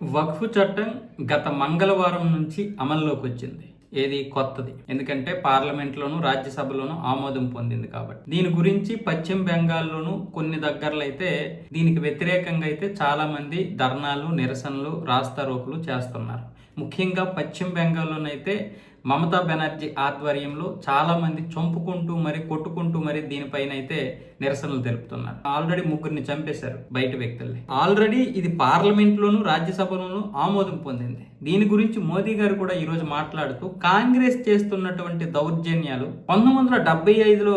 వక్ఫ్ చట్టం గత మంగళవారం నుంచి అమల్లోకి వచ్చింది. ఏది? కొత్తది. ఎందుకంటే పార్లమెంట్లోను రాజ్యసభలోను ఆమోదం పొందింది కాబట్టి. దీని గురించి పశ్చిమ బెంగాల్లోను కొన్ని దగ్గరలో అయితే దీనికి వ్యతిరేకంగా అయితే చాలా మంది ధర్నాలు నిరసనలు రాస్తారోకులు చేస్తున్నారు. ముఖ్యంగా పశ్చిమ బెంగాల్లోనైతే మమతా బెనర్జీ ఆధ్వర్యంలో చాలామంది చంపుకుంటూ మరి కొట్టుకుంటూ మరి దీనిపైన అయితే నిరసనలు తెలుపుతున్నారు. ఆల్రెడీ ముగ్గురిని చంపేశారు బయట వ్యక్తుల్ని. ఆల్రెడీ ఇది పార్లమెంట్లోనూ రాజ్యసభలోనూ రాజ్యసభలోను ఆమోదం పొందింది. దీని గురించి మోదీ గారు కూడా ఈరోజు మాట్లాడుతూ కాంగ్రెస్ చేస్తున్నటువంటి దౌర్జన్యాలు పంతొమ్మిది వందల డెబ్బై ఐదులో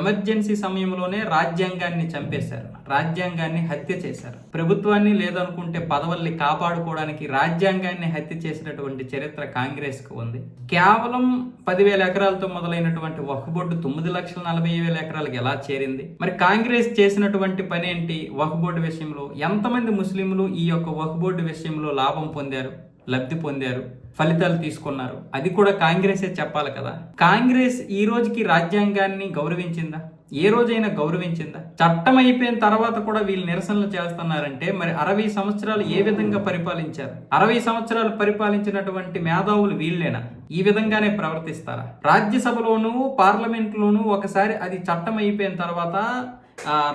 ఎమర్జెన్సీ సమయంలోనే రాజ్యాంగాన్ని చంపేశారు. రాజ్యాంగాన్ని హత్య చేశారు. ప్రభుత్వాన్ని లేదనుకుంటే పదవుల్ని కాపాడుకోవడానికి రాజ్యాంగాన్ని హత్య చేసినటువంటి చరిత్ర కాంగ్రెస్ ఉంది. ఉంది కేవలం పదివేల ఎకరాలతో మొదలైనటువంటి వక్ఫ్ బోర్డు తొమ్మిది లక్షల నలభై వేల ఎకరాలకు ఎలా చేరింది? మరి కాంగ్రెస్ చేసినటువంటి పని ఏంటి వక్ఫ్ బోర్డు విషయంలో? ఎంతమంది ముస్లింలు ఈ యొక్క వక్ఫ్ బోర్డు విషయంలో లాభం పొందారు లబ్ధి పొందారు ఫలితాలు తీసుకున్నారు? అది కూడా కాంగ్రెసే చెప్పాలి కదా. కాంగ్రెస్ ఈ రోజుకి రాజ్యాంగాన్ని గౌరవించిందా? ఏ రోజైనా గౌరవించిందా? చట్టం అయిపోయిన తర్వాత కూడా వీళ్ళు నిరసనలు చేస్తున్నారంటే మరి అరవై సంవత్సరాలు ఏ విధంగా పరిపాలించారు? అరవై సంవత్సరాలు పరిపాలించినటువంటి మేధావులు వీళ్ళేనా? ఈ విధంగానే ప్రవర్తిస్తారా? రాజ్యసభలోనూ పార్లమెంట్లోనూ ఒకసారి అది చట్టం అయిపోయిన తర్వాత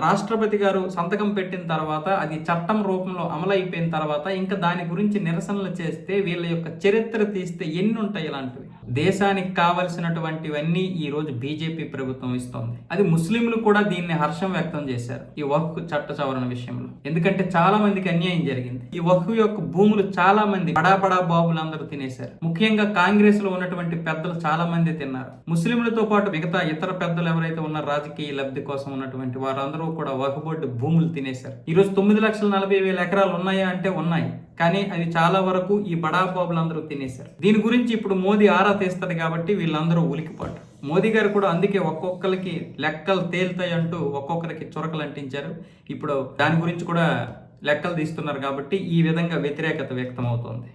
రాష్ట్రపతి గారు సంతకం పెట్టిన తర్వాత అది చట్టం రూపంలో అమలు అయిపోయిన తర్వాత ఇంకా దాని గురించి నిరసనలు చేస్తే వీళ్ళ యొక్క చరిత్ర తీస్తే ఎన్ని ఉంటాయి ఇలాంటివి? దేశానికి కావలసినటువంటివన్నీ ఈ రోజు బీజేపీ ప్రభుత్వం ఇస్తోంది. అది ముస్లింలు కూడా దీన్ని హర్షం వ్యక్తం చేశారు ఈ వక్ఫ్ చట్ట సవరణ విషయంలో. ఎందుకంటే చాలా మందికి అన్యాయం జరిగింది. ఈ వక్ఫ్ యొక్క భూములు చాలా మంది పడాపడా బాబులందరూ తినేశారు. ముఖ్యంగా కాంగ్రెస్లో ఉన్నటువంటి పెద్దలు చాలా మంది తిన్నారు. ముస్లింలతో పాటు మిగతా ఇతర పెద్దలు ఎవరైతే ఉన్నారు రాజకీయ లబ్ధి కోసం ఉన్నటువంటి వారందరూ కూడా వక్ఫ్ బోర్డు భూములు తినేశారు. ఈ రోజు తొమ్మిది లక్షల నలభై వేల ఎకరాలు ఉన్నాయా అంటే ఉన్నాయి. కానీ అది చాలా వరకు ఈ బడా బాబులందరూ తినేశారు. దీని గురించి ఇప్పుడు మోదీ ఆరా తీస్తాడు కాబట్టి వీళ్ళందరూ ఉలికిపాటు మోదీ గారు కూడా అందుకే ఒక్కొక్కరికి లెక్కలు తేలుతాయి అంటూ ఒక్కొక్కరికి చురకలు అంటించారు. ఇప్పుడు దాని గురించి కూడా లెక్కలు తీస్తున్నారు కాబట్టి ఈ విధంగా వ్యతిరేకత వ్యక్తం అవుతోంది